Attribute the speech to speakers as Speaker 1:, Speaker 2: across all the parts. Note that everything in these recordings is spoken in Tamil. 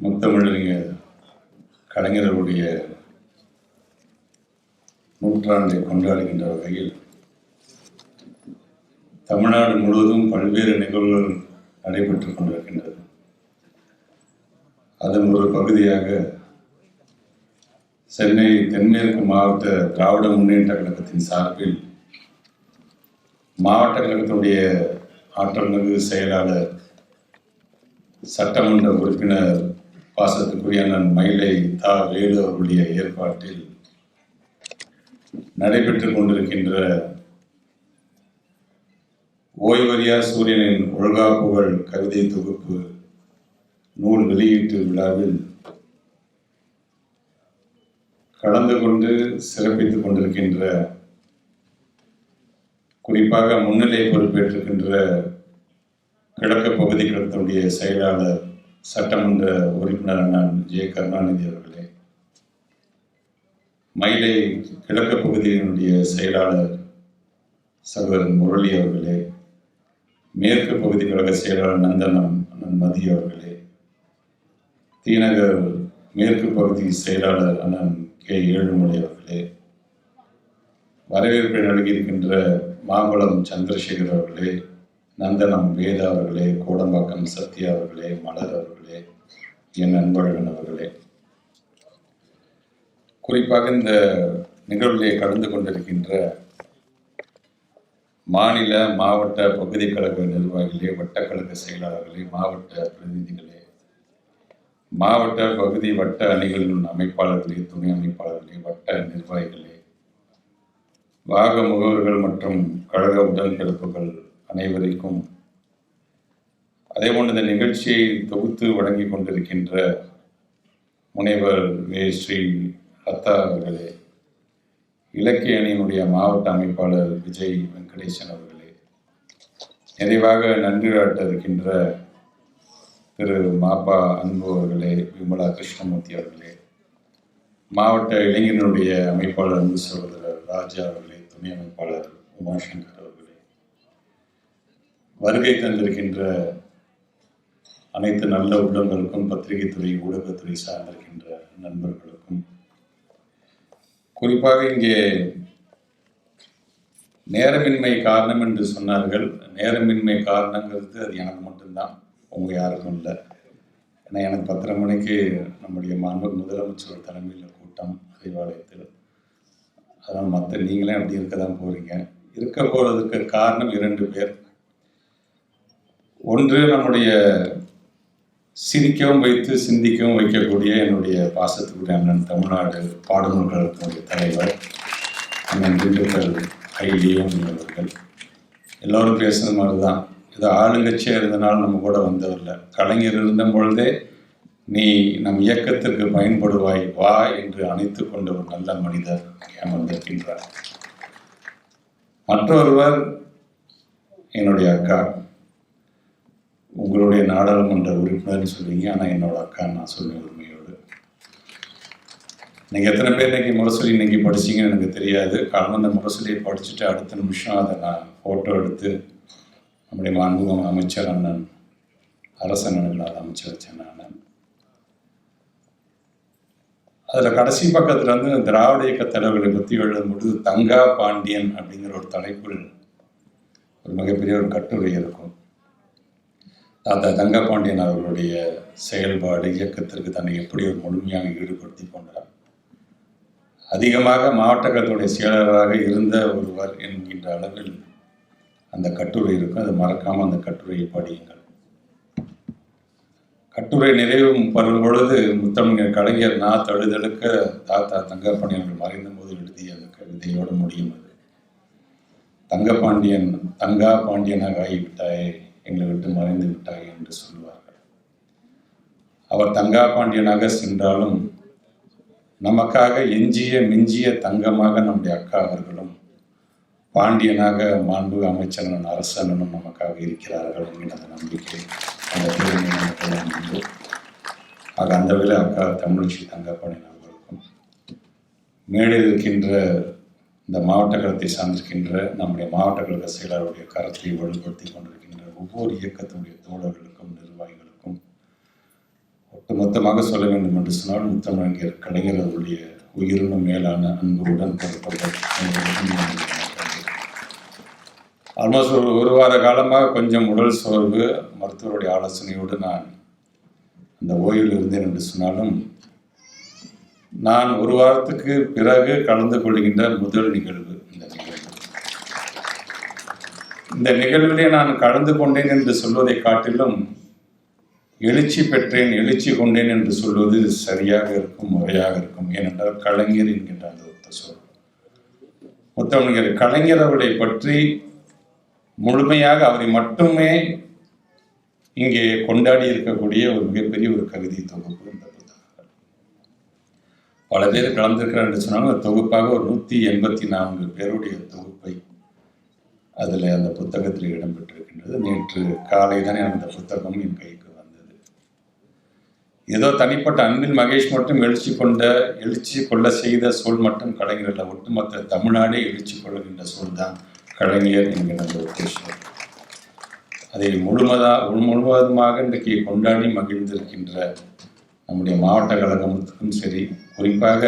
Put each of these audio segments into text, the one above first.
Speaker 1: முத்தமிழறிஞர் கலைஞர்களுடைய நூற்றாண்டை கொண்டாடுகின்ற வகையில் தமிழ்நாடு முழுவதும் பல்வேறு நிகழ்வுகள் நடைபெற்றுக் கொண்டிருக்கின்றது. அதன் ஒரு பகுதியாக சென்னை தென்மேற்கு மாவட்ட திராவிட முன்னேற்ற கழகத்தின் சார்பில் மாவட்ட கழகத்தினுடைய ஆற்றல் மிகு செயலாளர் சட்டமன்ற உறுப்பினர் பாசத்துக்குரிய அண்ணன் மயிலை தா வேலு அவருடைய ஏற்பாட்டில் நடைபெற்றுக் கொண்டிருக்கின்ற ஓய்வறியா சூரியனின் ஒழுகா புகழ் கவிதை தொகுப்பு நூல் வெளியீட்டு விழாவில் கலந்து கொண்டு சிறப்பித்துக் கொண்டிருக்கின்ற குறிப்பாக முன்னிலை பொறுப்பேற்றிருக்கின்ற கிழக்கு பகுதி கழகத்தினுடைய செயலாளர் சட்டமன்ற உறுப்பினர் அண்ணன் ஜே கருணாநிதி அவர்களே மயிலை கிழக்கு பகுதியினுடைய செயலாளர் சகோதரன் முரளி அவர்களே மேற்கு பகுதி கழக செயலாளர் நந்தனம் அண்ணன் மதி அவர்களே தீநகர் மேற்கு பகுதி செயலாளர் அண்ணன் கே ஏழுமலை அவர்களே வரவேற்பை நல்கியிருக்கின்ற மாம்பழம் சந்திரசேகர் அவர்களே நந்தனம் வேதா அவர்களே கோடம்பாக்கம் சத்யா அவர்களே மலர் அவர்களே என் அன்பழகன் அவர்களே. குறிப்பாக இந்த நிகழ்விலே கலந்து கொண்டிருக்கின்ற மாநில மாவட்ட பகுதி கழக நிர்வாகிகளே வட்டக்கழக செயலாளர்களே மாவட்ட பிரதிநிதிகளே மாவட்ட பகுதி வட்ட அணிகளின் அமைப்பாளர்களே துணை அமைப்பாளர்களே வட்ட நிர்வாகிகளே வாக முகவர்கள் மற்றும் கழக உடன்பிறப்புகள் அனைவருக்கும் அதேபோன்று இந்த நிகழ்ச்சியை தொகுத்து வழங்கி கொண்டிருக்கின்ற முனைவர் வே. ஸ்ரீ. லதா அவர்களே இலக்கிய அணியினுடைய மாவட்ட அமைப்பாளர் விஜய் வெங்கடேசன் அவர்களே நிறைவாக நன்றி ஆட்ட இருக்கின்ற திரு. மாப்பா அன்பு அவர்களே விமலா கிருஷ்ணமூர்த்தி அவர்களே மாவட்ட இளைஞர்களுடைய அமைப்பாளர் அன்பு சகோதரர் ராஜா அவர்களே துணை அமைப்பாளர் உமாசங்கர் வருகை தந்திருக்கின்ற அனைத்து நல்ல உள்ளங்களுக்கும் பத்திரிகை துறை ஊடகத்துறை சார்ந்திருக்கின்ற நண்பர்களுக்கும். குறிப்பாக இங்கே நேரமின்மை காரணம் என்று சொன்னார்கள். நேரமின்மை காரணங்கிறது அது எனக்கு மட்டும்தான் உங்க யாருக்கும் இல்லை. ஏன்னா எனக்கு பத்தரை மணிக்கு நம்முடைய மாண்பு முதலமைச்சர் தலைமையில் கூட்டம் அறிவாலயத்தில். அதனால் மற்ற நீங்களே அப்படி இருக்க தான் போகிறீங்க இருக்க போகிறதுக்கு காரணம் இரண்டு பேர். ஒன்று நம்முடைய சிரிக்கவும் வைத்து சிந்திக்கவும் வைக்கக்கூடிய என்னுடைய பாசத்துக்குரிய அண்ணன் தமிழ்நாடு பாடுநூல் கழகத்தினுடைய தலைவர் அண்ணன் திண்டுக்கல் ஐடியம் அவர்கள். எல்லோரும் பேசுன மாதிரி தான் இது ஆளுங்கட்சியாக இருந்தனால நம்ம கூட வந்தவரில்ல கலைஞர் இருந்த பொழுதே நீ நம் இயக்கத்திற்கு பயன்படுவாய் வா என்று அணைத்து கொண்ட ஒரு நல்ல மனிதர் அமர்ந்திருக்கின்றார். மற்றொருவர் என்னுடைய அக்கா. உங்களுடைய நாடாளுமன்ற உறுப்பினர்னு சொல்றீங்க. ஆனால் என்னோட அக்கா நான் சொல்லுவேன் உரிமையோடு. நீங்கள் எத்தனை பேர் இன்னைக்கு முரசொலி இன்னைக்கு படிச்சீங்கன்னு எனக்கு தெரியாது. காரணம் அந்த முரசொலியை படிச்சுட்டு அடுத்த நிமிஷம் அதை நான் ஃபோட்டோ எடுத்து நம்முடைய மாண்புகம் அமைச்சர் அண்ணன் அரசன் அதை அமைச்சு வச்சேன் நான். அதில் கடைசி பக்கத்தில் வந்து திராவிட இயக்க தலைவர்களை பற்றி எழுதும்போது தங்கா பாண்டியன் அப்படிங்கிற ஒரு தலைப்பில் ஒரு மிகப்பெரிய ஒரு கட்டுரை இருக்கும். தாத்தா தங்கபாண்டியன் அவர்களுடைய செயல்பாடு இயக்கத்திற்கு தன்னை எப்படி ஒரு முழுமையாக ஈடுபடுத்தி கொண்டார்? அதிகமாக மாவட்ட கழகத்துடைய செயலராக இருந்த ஒருவர் என்கின்ற அளவில் அந்த கட்டுரை இருக்கும். அது மறக்காமல் அந்த கட்டுரையை படியுங்கள். கட்டுரை நிறைவு பெறும் பொழுது முத்தமிழர் கலைஞர் நா. தழுதழுக்க தாத்தா தங்கப்பாண்டியன் அவர்கள் மறைந்த போது எழுதிய அந்த கவிதையோடு முடியும் அது. தங்கப்பாண்டியன் தங்கா பாண்டியனாக ஆகிவிட்டாயே. எங்களை விட்டு மறைந்து விட்டாய் என்று சொல்வார்கள் அவர் தங்கா பாண்டியனாக சென்றாலும் நமக்காக எஞ்சிய மிஞ்சிய தங்கமாக நம்முடைய அக்கா அவர்களும் பாண்டியனாக மாண்பு அமைச்சரனும் அரசனும் நமக்காக இருக்கிறார்கள் என்கிற அந்த நம்பிக்கை அந்த பெருமை உண்டு ஆக அந்த வேளை அக்கா தமிழிசை தங்கப்பாண்டியன் அவர்களுக்கும் மேடையில் இருக்கின்ற இந்த மாவட்ட கழகத்தை சார்ந்திருக்கின்ற நம்முடைய மாவட்ட கழக செயலாளருடைய கரத்தை வலுப்படுத்தி கொண்டிருக்கின்ற ஒவ்வொரு இயக்கத்தினுடைய தோழர்களுக்கும் நிர்வாகிகளுக்கும் மொத்தமாக சொல்ல வேண்டும் என்று சொன்னால் முத்தமிழர் கலைஞர் அவருடைய உயிரினும் மேலான அன்புடன் ஆல்மோஸ்ட் ஒரு ஒரு வார காலமாக கொஞ்சம் உடல் சோர்வு மருத்துவருடைய ஆலோசனையோடு நான் அந்த ஓய்வில் இருந்தேன் என்று சொன்னாலும் நான் ஒரு வாரத்துக்கு பிறகு கலந்து கொள்கின்ற முதல் நிகழ்வு இந்த நிகழ்விலே நான் கலந்து கொண்டேன் என்று சொல்வதை காட்டிலும் எழுச்சி பெற்றேன் எழுச்சி கொண்டேன் என்று சொல்வது சரியாக இருக்கும் முறையாக இருக்கும். ஏனென்றால் கலைஞர் என்கின்ற அந்த ஒத்த சொல். முத்தமிழர் கலைஞர் அவரை பற்றி முழுமையாக அவரை மட்டுமே இங்கே கொண்டாடி இருக்கக்கூடிய ஒரு மிகப்பெரிய ஒரு கவிதை தொகுப்பு இந்த புத்தகங்கள். பல பேர் கலந்திருக்கிறார் என்று சொன்னாலும் அந்த தொகுப்பாக ஒரு நூற்றி எண்பத்தி நான்கு பேருடைய தொகுப்பு. அதில் அந்த புத்தகத்தில் இடம்பெற்றிருக்கின்றது. நேற்று காலை தானே அந்த புத்தகம் என் கைக்கு வந்தது. ஏதோ தனிப்பட்ட அன்பில் மகேஷ் மட்டும் எழுச்சி கொண்ட எழுச்சி கொள்ள செய்த சொல் மட்டும் கலைஞர் ஒட்டுமொத்த தமிழ்நாடே எழுச்சி கொள்ளுகின்ற சொல் தான் கலைஞர் என்கிற அந்த உத்தேசம். அதை முழுமதா முழுவதுமாக இன்றைக்கு கொண்டாடி மகிழ்ந்திருக்கின்ற நம்முடைய மாவட்ட கழகத்துக்கும் சரி குறிப்பாக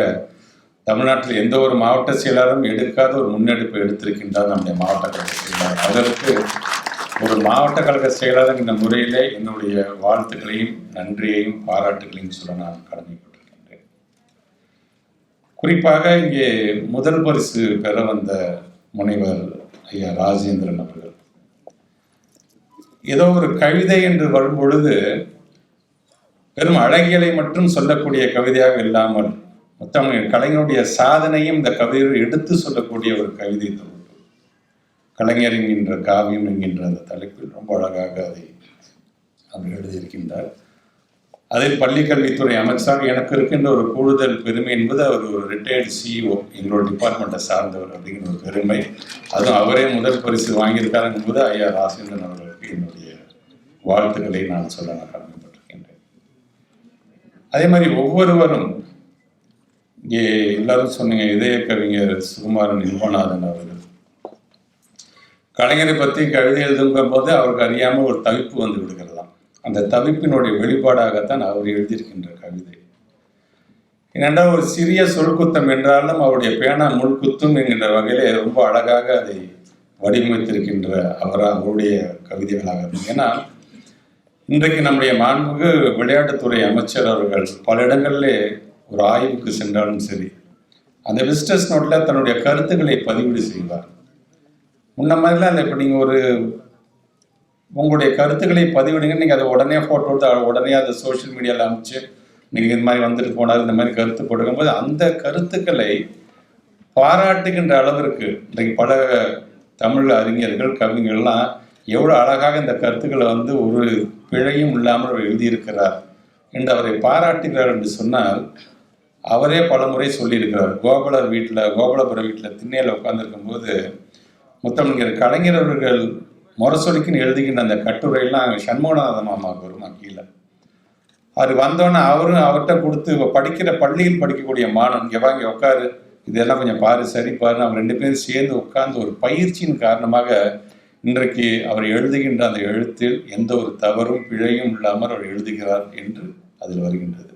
Speaker 1: தமிழ்நாட்டில் எந்த ஒரு மாவட்ட செயலாளரும் எடுக்காத ஒரு முன்னெடுப்பு எடுத்திருக்கின்றார் நம்முடைய மாவட்ட கழக செயலாளர். அதற்கு ஒரு மாவட்ட கழக செயலாளர் இந்த முறையில் என்னுடைய வாழ்த்துக்களையும் நன்றியையும் பாராட்டுகளையும் சொல்ல நான் கடமைப்பட்டிருக்கின்றேன். குறிப்பாக இங்கே முதல் பரிசு பெற வந்த முனைவர் ஐயா ராஜேந்திரன் அவர்கள். ஏதோ ஒரு கவிதை என்று வரும் பொழுது வெறும் அழகியலை மட்டும் சொல்லக்கூடிய கவிதையாக இல்லாமல் முத்தமிழ் கலைஞருடைய சாதனையும் இந்த கவிதையில் எடுத்து சொல்லக்கூடிய ஒரு கவிதை தொகுப்பு. கலைஞர் என்கின்ற காவியம் என்கின்ற அந்த தலைப்பில் ரொம்ப அழகாக அதை அவர் எழுதியிருக்கின்றார். அதில் பள்ளிக்கல்வித்துறை அமைச்சராக எனக்கு இருக்கின்ற ஒரு கூடுதல் பெருமை என்பது அவர் ஒரு ரிட்டையர்டு சிஇஓ எங்களோட டிபார்ட்மெண்ட்டை சார்ந்தவர் அப்படிங்கிற ஒரு பெருமை. அதுவும் அவரே முதல் பரிசு வாங்கியிருக்கார் என்பது ஐயா ராசேந்திரன் அவர்களுக்கு என்னுடைய வாழ்த்துக்களை நான் சொல்ல நான் கடமைப்பட்டிருக்கின்றேன் அதே மாதிரி ஒவ்வொருவரும் இங்கே எல்லாரும் சொன்னீங்க இதய கவிஞர் சுகுமாரன் இன்பநாதன் அவர்கள். கலைஞரை பற்றி கவிதை எழுதுங்கும் போது அவருக்கு அறியாமல் ஒரு தவிப்பு வந்து விடுகிறதாம். அந்த தவிப்பினுடைய வெளிப்பாடாகத்தான் அவர் எழுதியிருக்கின்ற கவிதை. ஏனென்றால் ஒரு சிறிய சொற்குத்தம் என்றாலும் அவருடைய பேனா முள்குத்தும் என்கின்ற வகையில் ரொம்ப அழகாக அதை வடிவமைத்திருக்கின்ற அவரா அவருடைய கவிதைகளாக இருக்கும் ஏன்னா இன்றைக்கு நம்முடைய மாண்புக்கு விளையாட்டுத்துறை அமைச்சர் அவர்கள் பல இடங்களிலே ஒரு ஆய்வுக்கு சென்றாலும் சரி அந்த விசிட்டர்ஸ் நோட்டில் தன்னுடைய கருத்துக்களை பதிவீடு செய்வார். முன்ன மாதிரிலாம் இல்லை இப்போ நீங்கள் ஒரு உங்களுடைய கருத்துக்களை பதிவிடுங்க நீங்கள் அதை உடனே ஃபோட்டோ எடுத்து உடனே அதை சோஷியல் மீடியாவில் அமைச்சு நீங்கள் இந்த மாதிரி வந்துட்டு போனார் இந்த மாதிரி கருத்து போடும்போது அந்த கருத்துக்களை பாராட்டுகின்ற அளவிற்கு இன்றைக்கு பல தமிழ் அறிஞர்கள் கவிஞர்கள்லாம் எவ்வளோ அழகாக இந்த கருத்துக்களை வந்து ஒரு பிழையும் இல்லாமல் அவர் எழுதியிருக்கிறார் என்று அவரை பாராட்டுகிறார் என்று சொன்னால் அவரே பல முறை சொல்லியிருக்கிறார். கோபாலர் வீட்டில் கோபாலபுரம் வீட்டில் திண்ணையில் உட்காந்துருக்கும் போது முத்தமிழர் கலைஞர் அவர்கள் முரசொலிக்குன்னு எழுதுகின்ற அந்த கட்டுரையெல்லாம் சண்முகநாத மாமாவுக்கு வருமா கீழே அவர் வந்தோன்னே அவரும் அவர்கிட்ட கொடுத்து படிக்கிற பள்ளியில் படிக்கக்கூடிய மாணவன் இங்கே வாங்கி உட்காரு இதெல்லாம் கொஞ்சம் பாரு சரி பாரு அவர் ரெண்டு பேரும் சேர்ந்து உட்கார்ந்து ஒரு பயிற்சியின் காரணமாக இன்றைக்கு அவர் எழுதுகின்ற அந்த எழுத்தில் எந்த ஒரு தவறும் பிழையும் இல்லாமல் அவர் எழுதுகிறார் என்று அதில் வருகின்றது.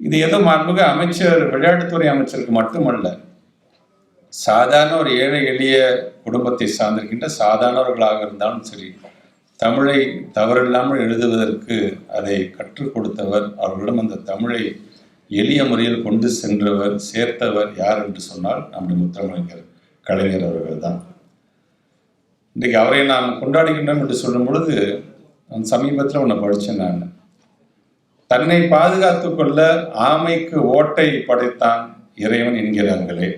Speaker 1: இது ஏதோ மாண்புக அமைச்சர் விளையாட்டுத்துறை அமைச்சருக்கு மட்டுமல்ல சாதாரண ஒரு ஏழை எளிய குடும்பத்தை சார்ந்திருக்கின்ற சாதாரணவர்களாக இருந்தாலும் சரி தமிழை தவறில்லாமல் எழுதுவதற்கு அதை கற்றுக் கொடுத்தவர் அவர்களிடம் அந்த தமிழை எளிய முறையில் கொண்டு சென்றவர் சேர்த்தவர் யார் என்று சொன்னால் நம்முடைய முத்தமிழர் கலைஞர் அவர்கள் தான். இன்றைக்கு அவரை நாம் கொண்டாடுகின்றோம் என்று சொல்லும் பொழுது சமீபத்தில் ஒன்று படித்தேன் நான். தன்னை பாதுகாத்து கொள்ள ஆமைக்கு ஓட்டை படைத்தான் இறைவன் என்கிறார்களே.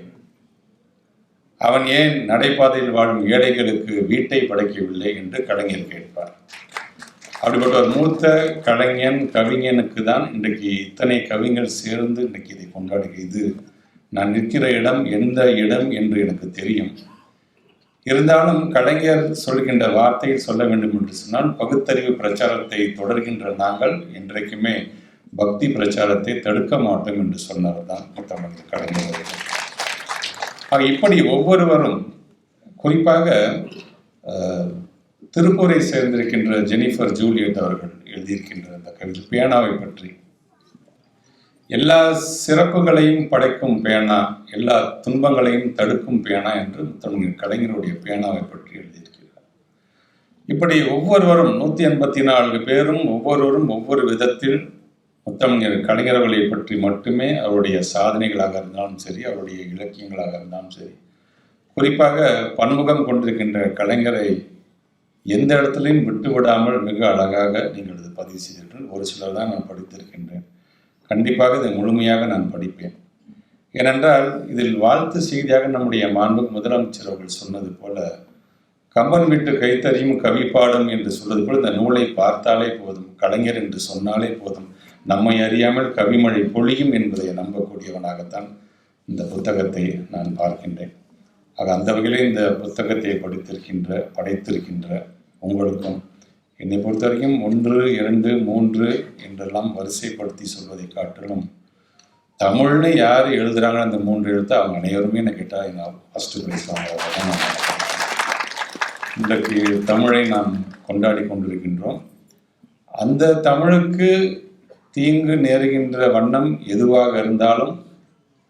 Speaker 1: அவன் ஏன் நடைபாதையில் வாழும் ஏழைகளுக்கு வீட்டை படைக்கவில்லை என்று கலைஞர் கேட்பார். அப்படிப்பட்ட ஒரு மூத்த கலைஞன் கவிஞனுக்கு தான் இன்றைக்கு இத்தனை கவிஞர் சேர்ந்து இன்றைக்கு இதை கொண்டாடுகிறது. நான் நிற்கிற இடம் எந்த இடம் என்று எனக்கு தெரியும். இருந்தாலும் கலைஞர் சொல்கின்ற வார்த்தையில் சொல்ல வேண்டும் என்று சொன்னால் பகுத்தறிவு பிரச்சாரத்தை தொடர்கின்ற நாங்கள் இன்றைக்குமே பக்தி பிரச்சாரத்தை தடுக்க மாட்டோம் என்று சொன்னார் தான் முத்தமிழ் கலைஞர் இப்படி ஒவ்வொருவரும் குறிப்பாக திருப்பூரை சேர்ந்திருக்கின்ற ஜெனிஃபர் ஜூலியட் அவர்கள் எழுதியிருக்கின்ற அந்த கவிதை பேனாவை பற்றி எல்லா சிறப்புகளையும் படைக்கும் பேனா எல்லா துன்பங்களையும் தடுக்கும் பேனா என்று முத்தமிழ் கலைஞருடைய பேனாவை பற்றி எழுதியிருக்கிறார். இப்படி ஒவ்வொருவரும் நூற்றி எண்பத்தி நான்கு பேரும் ஒவ்வொருவரும் ஒவ்வொரு விதத்தில் முத்தமிழர் கலைஞர்களை பற்றி மட்டுமே அவருடைய சாதனைகளாக இருந்தாலும் சரி அவருடைய இலக்கியங்களாக இருந்தாலும் சரி குறிப்பாக பன்முகம் கொண்டிருக்கின்ற கலைஞரை எந்த இடத்துலையும் விட்டுவிடாமல் மிக அழகாக நீங்கள் இது பதிவு செய்தீர்கள் ஒரு சிலர் தான் நான் படித்திருக்கின்றேன். கண்டிப்பாக இதை முழுமையாக நான் படிப்பேன். ஏனென்றால் இதில் வாழ்த்து செய்தியாக நம்முடைய மாண்பு முதலமைச்சர் அவர்கள் சொன்னது போல கம்பன் விட்டு கைத்தறியும் கவி பாடும் என்று சொல்வது போல் இந்த நூலை பார்த்தாலே போதும் கலைஞர் என்று சொன்னாலே போதும் நம்மை அறியாமல் கவிமழை பொழியும் என்பதை நம்பக்கூடியவனாகத்தான் இந்த புத்தகத்தை நான் பார்க்கின்றேன். ஆக அந்த வகையில் இந்த புத்தகத்தை படித்திருக்கின்ற படைத்திருக்கின்ற உங்களுக்கும் என்னை பொறுத்த வரைக்கும் ஒன்று இரண்டு மூன்று என்றெல்லாம் வரிசைப்படுத்தி சொல்வதை காட்டிலும் தமிழ்னு யார் எழுதுகிறாங்க அந்த மூன்று எழுத்து அவங்க அனைவருமே என்ன கேட்டால் எங்கள் ஃபஸ்ட்டு பிரைஸ் வாங்குறதான் இன்றைக்கு தமிழை நாம் கொண்டாடி கொண்டிருக்கின்றோம். அந்த தமிழுக்கு தீங்கு நேருகின்ற வண்ணம் எதுவாக இருந்தாலும்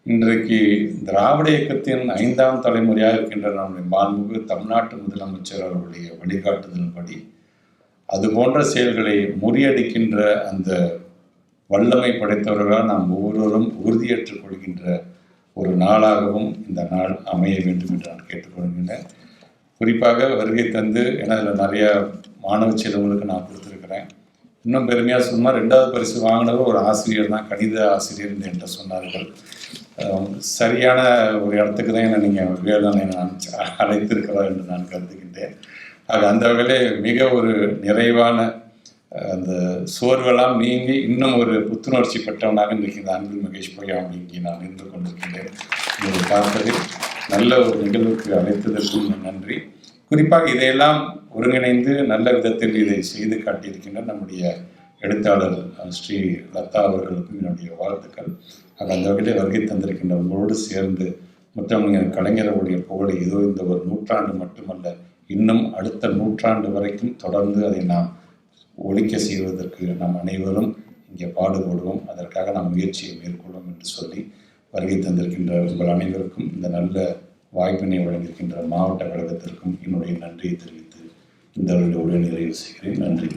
Speaker 1: இன்றைக்கு திராவிட இயக்கத்தின் ஐந்தாம் தலைமுறையாக இருக்கின்ற நம்முடைய மாண்புமிகு தமிழ்நாட்டு முதலமைச்சர் அவருடைய வழிகாட்டுதல்படி அது போன்ற செயல்களை முறியடிக்கின்ற அந்த வல்லமை படைத்தவர்களால் நாம் ஒவ்வொருவரும் உறுதியேற்றுக் கொள்கின்ற ஒரு நாளாகவும் இந்த நாள் அமைய வேண்டும் என்று நான் கேட்டுக்கொள்கின்றேன். குறிப்பாக வருகை தந்து ஏன்னா அதில் நிறையா மாணவ செல்வங்களுக்கு நான் கொடுத்துருக்கிறேன். இன்னும் பெருமையாக சொன்னால் ரெண்டாவது பரிசு வாங்கினவர் ஒரு ஆசிரியர் தான் கணித ஆசிரியர் என்று சொன்னார்கள். சரியான ஒரு இடத்துக்கு தான் என்னை நீங்கள் வேதனை நான் அழைத்திருக்கிறோம் என்று நான் கருதுகின்றேன். ஆக அந்த வகையிலே மிக ஒரு நிறைவான அந்த சோர்வெல்லாம் நீங்கி இன்னும் ஒரு புத்துணர்ச்சி பெற்றவனாக இன்றைக்கு இந்த அன்பில் மகேஷ் பொய்யாமல் இங்கே நான் நின்று கொண்டிருக்கின்றேன். உங்களை பார்த்ததில் நல்ல ஒரு நிகழ்வுக்கு அழைத்ததற்கும் நன்றி. குறிப்பாக இதையெல்லாம் ஒருங்கிணைந்து நல்ல விதத்தில் இதை செய்து காட்டியிருக்கின்ற நம்முடைய எழுத்தாளர் ஸ்ரீ லதா அவர்களுக்கும் என்னுடைய வாழ்த்துக்கள். ஆக அந்த வகையிலே வருகை தந்திருக்கின்ற உங்களோடு சேர்ந்து முத்தமிழர் கலைஞர்களுடைய புகழை ஏதோ இந்த ஒரு நூற்றாண்டு மட்டுமல்ல இன்னும் அடுத்த நூற்றாண்டு வரைக்கும் தொடர்ந்து அதை நாம் ஒழிக்க செய்வதற்கு நாம் அனைவரும் இங்கே பாடுபடுவோம். அதற்காக நாம் முயற்சியை மேற்கொள்வோம் என்று சொல்லி வருகை தந்திருக்கின்ற உங்கள் அனைவருக்கும் இந்த நல்ல வாய்ப்பினை வழங்கியிருக்கின்ற மாவட்ட கழகத்திற்கும் என்னுடைய நன்றியை தெரிவித்து இந்த அளவில் நிறைவு செய்கிறேன். நன்றி.